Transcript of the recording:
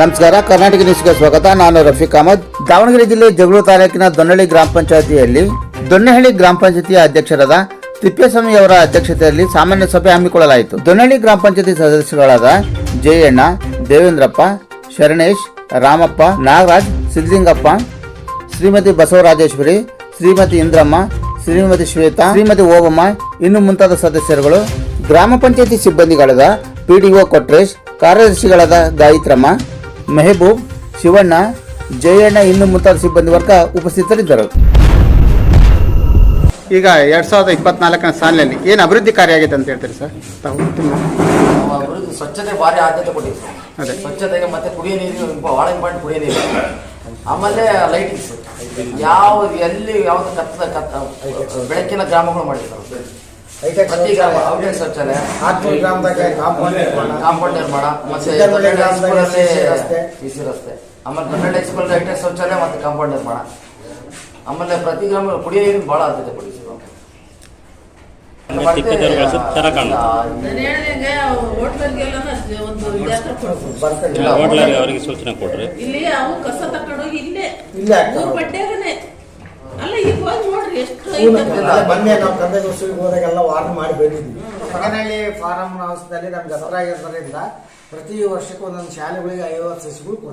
ನಮಸ್ಕಾರ, ಕರ್ನಾಟಕ ನ್ಯೂಸ್ಗೆ ಸ್ವಾಗತ. ನಾನು ರಫೀಕ್ ಅಹಮದ್. ದಾವಣಗೆರೆ ಜಿಲ್ಲೆ ಜಗಳೂರು ತಾಲೂಕಿನ ದೊನ್ನಳ್ಳಿ ಗ್ರಾಮ ಪಂಚಾಯತಿಯಲ್ಲಿ ದೊಣ್ಣಹಳ್ಳಿ ಗ್ರಾಮ ಪಂಚಾಯತಿಯ ಅಧ್ಯಕ್ಷರಾದ ತಿಪ್ಪೇಸ್ವಾಮಿ ಅವರ ಅಧ್ಯಕ್ಷತೆಯಲ್ಲಿ ಸಾಮಾನ್ಯ ಸಭೆ ಹಮ್ಮಿಕೊಳ್ಳಲಾಯಿತು. ದೊನ್ನಹಳ್ಳಿ ಗ್ರಾಮ ಪಂಚಾಯತಿ ಸದಸ್ಯರುಗಳಾದ ಜಯಣ್ಣ, ದೇವೇಂದ್ರಪ್ಪ, ಶರಣೇಶ್, ರಾಮಪ್ಪ, ನಾಗರಾಜ್ ಸಿದ್ಲಿಂಗಪ್ಪ ಶ್ರೀಮತಿ ಬಸವರಾಜೇಶ್ವರಿ, ಶ್ರೀಮತಿ ಇಂದ್ರಮ್ಮ, ಶ್ರೀಮತಿ ಶ್ವೇತಾ, ಶ್ರೀಮತಿ ಓಬಮ್ಮ, ಇನ್ನು ಮುಂತಾದ ಸದಸ್ಯರುಗಳು, ಗ್ರಾಮ ಪಂಚಾಯತಿ ಸಿಬ್ಬಂದಿಗಳಾದ ಪಿಡಿಒ ಕೊಟ್ರೇಶ್, ಕಾರ್ಯದರ್ಶಿಗಳಾದ ಗಾಯತ್ರಮ್ಮ ಮೆಹಬೂಬ್ ಶಿವಣ್ಣ ಜಯಣ್ಣ ಇನ್ನು ಮುಂತಾದ ಸಿಬ್ಬಂದಿ ವರ್ಗ ಉಪಸ್ಥಿತರಿದ್ದರು. ಈಗ ಎರಡ್ ಸಾವಿರದ ಇಪ್ಪತ್ನಾಲ್ಕನೇ ಸಾಲಿನಲ್ಲಿ ಏನು ಅಭಿವೃದ್ಧಿ ಕಾರ್ಯ ಆಗಿದೆ ಅಂತ ಹೇಳ್ತೀರಿ ಸರ್? ತಾವು ಅಭಿವೃದ್ಧಿ ಸ್ವಚ್ಛತೆ ಭಾರಿ ಆದ್ಯತೆ ಕೊಡಿ ಅದೇ. ಸ್ವಚ್ಛತೆಗೆ ಮತ್ತೆ ಕುಡಿಯೋ ನೀರು ಭಾಳ ಇಂಪಾರ್ಟೆಂಟ್ ಕುಡಿಯ ನೀರು. ಆಮೇಲೆ ಲೈಟಿಂಗ್ಸ್ ಯಾವ ಎಲ್ಲಿ ಯಾವ್ದು ಕತ್ತ ಕತ್ತ ಬೆಳಕಿನ ಗ್ರಾಮಗಳು ಮಾಡಿರ್ತಾರೆ ಪ್ರತಿ ಗ್ರಾಮ ಔಟ್ಲೆಟ್ ಶೌಚಾಲಯ ಆತ್ಮೂರು ಗ್ರಾಮದಾಗ ಕಾಂಪೌಂಡ್ ನಿರ್ಮಾಣ. ಕಾಂಪೌಂಡ್ ನಿರ್ಮಾಣ. ಮತ್ತೆ ರಸ್ತೆ. ರಸ್ತೆ. ಆಮೇಲೆ ಕನ್ನಡ ಶೌಚಾಲಯ ಮತ್ತೆ ಕಾಂಪೌಂಡ್ ನಿರ್ಮಾಣ. ಆಮೇಲೆ ಪ್ರತಿ ಗ್ರಾಮ ಕುಡಿಯೋ ಭಾಳ ಆದ್ಯತೆ ಇಲ್ಲ, ಹೋಟ್ಲಲ್ಲಿ ಅವರಿಗೆ ಸೂಚನೆ ಕೊಡ್ರಿ ಇಲ್ಲಿ ಅವು ಕಸ ತಕೊಂಡೋಗಿ ಇಲ್ಲೇ. ಇಲ್ಲೇ ಹಾಕ್ತಾರೆ. ಮೊನ್ನೆ ನಾವು ಕಂದ ಉತ್ಸವಕ್ಕೆ ಹೋದಾಗೆಲ್ಲ ವಾರ್ನ್ ಮಾಡಿ ಬಂದಿದ್ವಿ ಪಡನಹಳ್ಳಿ ಫಾರಂ ಹೌಸ್ದಲ್ಲಿ ನಮ್ಗೆ ಹತ್ರ ಆಗಿರೋದ್ರಿಂದ ಪ್ರತಿ ವರ್ಷಕ್ಕೆ ಒಂದೊಂದು ಶಾಲೆಗಳಿಗೆ ಐವತ್ತು ಸಸಿಗಳು